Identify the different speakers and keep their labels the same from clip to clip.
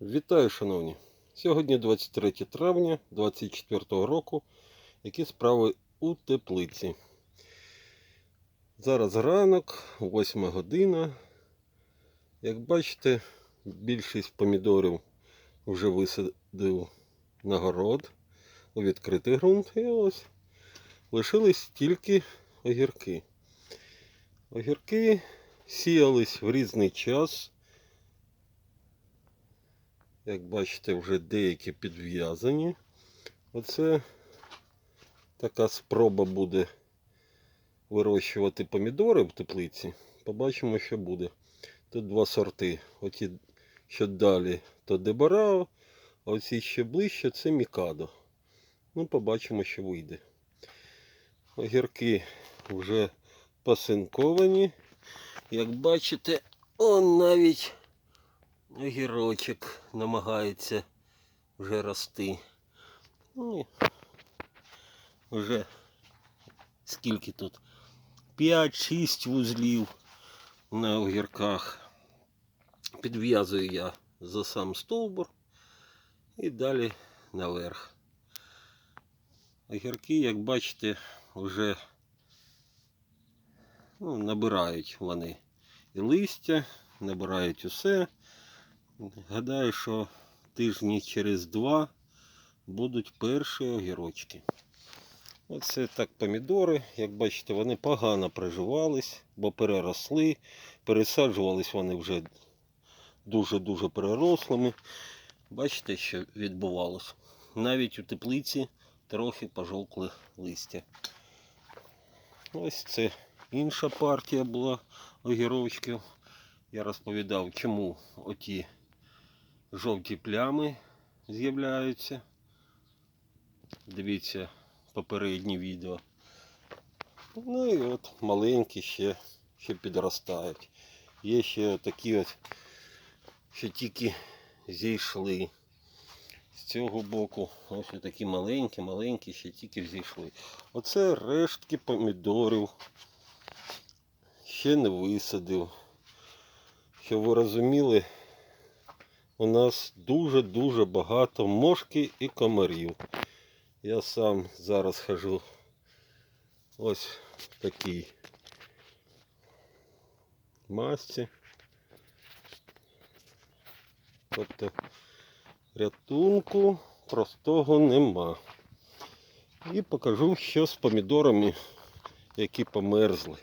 Speaker 1: Вітаю, шановні! Сьогодні 23 травня 2024 року. Які справи у теплиці? Зараз ранок, 8 година. Як бачите, більшість помідорів вже висадив на город у відкритий ґрунт. І ось лишились тільки огірки. Огірки сіялись в різний час. Як бачите, вже деякі підв'язані. Оце така спроба буде вирощувати помідори в теплиці. Побачимо, що буде. Тут два сорти. Оті, що далі, то Дебарао, а оці ще ближче це Мікадо. Ну, побачимо, що вийде. Огірки вже посинковані. Як бачите, он навіть огірочок намагається вже рости. Ну, вже скільки тут? 5-6 вузлів на огірках. Підв'язую я за сам стовбур і далі наверх. Огірки, як бачите, вже ну, набирають вони і листя, набирають усе. Гадаю, що тижні через два будуть перші огірочки. Оце так помідори. Як бачите, вони погано приживались, бо переросли. Пересаджувались вони вже дуже-дуже перерослими. Бачите, що відбувалось. Навіть у теплиці трохи пожовкли листя. Ось це інша партія була огірочків. Я розповідав, чому оті жовті плями з'являються. Дивіться попередні відео. Ну і от маленькі ще, ще підростають. Є ще такі от, що тільки зійшли. З цього боку ось такі маленькі, маленькі, ще тільки зійшли. Оце рештки помідорів. Ще не висадив. Щоб ви розуміли, у нас дуже-дуже багато мошки і комарів. Я сам зараз хожу ось в такій масці. Тобто рятунку простого нема. І покажу, що з помідорами, які померзли.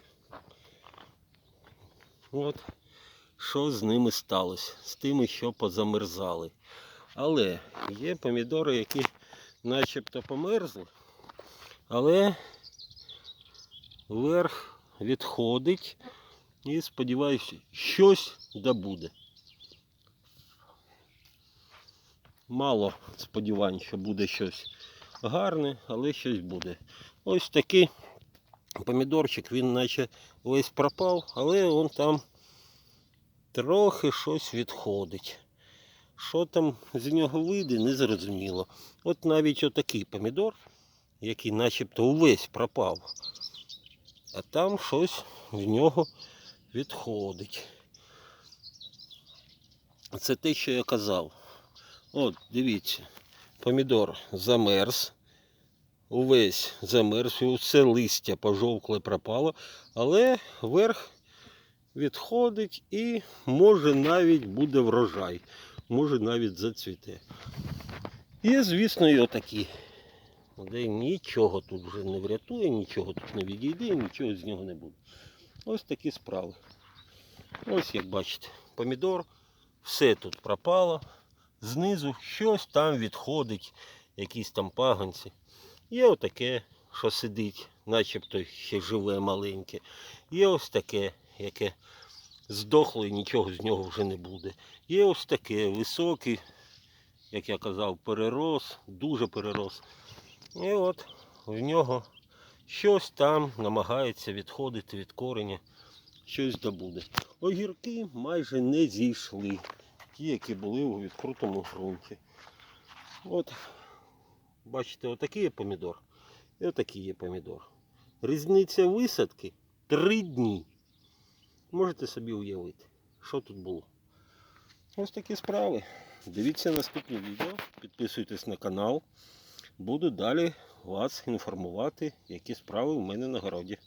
Speaker 1: От що з ними сталося, з тими, що позамерзали. Але є помідори, які начебто померзли, але верх відходить і сподіваюся, щось добуде. Мало сподівань, що буде щось гарне, але щось буде. Ось такий помідорчик, він наче весь пропав, але он там трохи щось відходить. Що там з нього вийде, не зрозуміло. От навіть отакий помідор, який начебто увесь пропав, а там щось в нього відходить. Це те, що я казав. От, дивіться, помідор замерз, увесь замерз, і все листя пожовкле пропало, але верх відходить і може навіть буде врожай, може навіть зацвіте. І, звісно, і отакі. Де нічого тут вже не врятує, нічого тут не відійде, нічого з нього не буде. Ось такі справи. Ось як бачите, помідор, все тут пропало. Знизу щось там відходить, якісь там паганці. Є отаке, що сидить, начебто ще живе маленьке. Є ось таке, яке здохло і нічого з нього вже не буде. Є ось таке високий, як я казав, перерос, дуже перерос. І от в нього щось там намагається відходити від кореня, щось добуде. Огірки майже не зійшли, ті, які були у відкритому ґрунті. От, бачите, отакий є помідор і отакий є помідор. Різниця висадки три дні. Можете собі уявити, що тут було. Ось такі справи. Дивіться наступне відео, підписуйтесь на канал. Буду далі вас інформувати, які справи в мене на городі.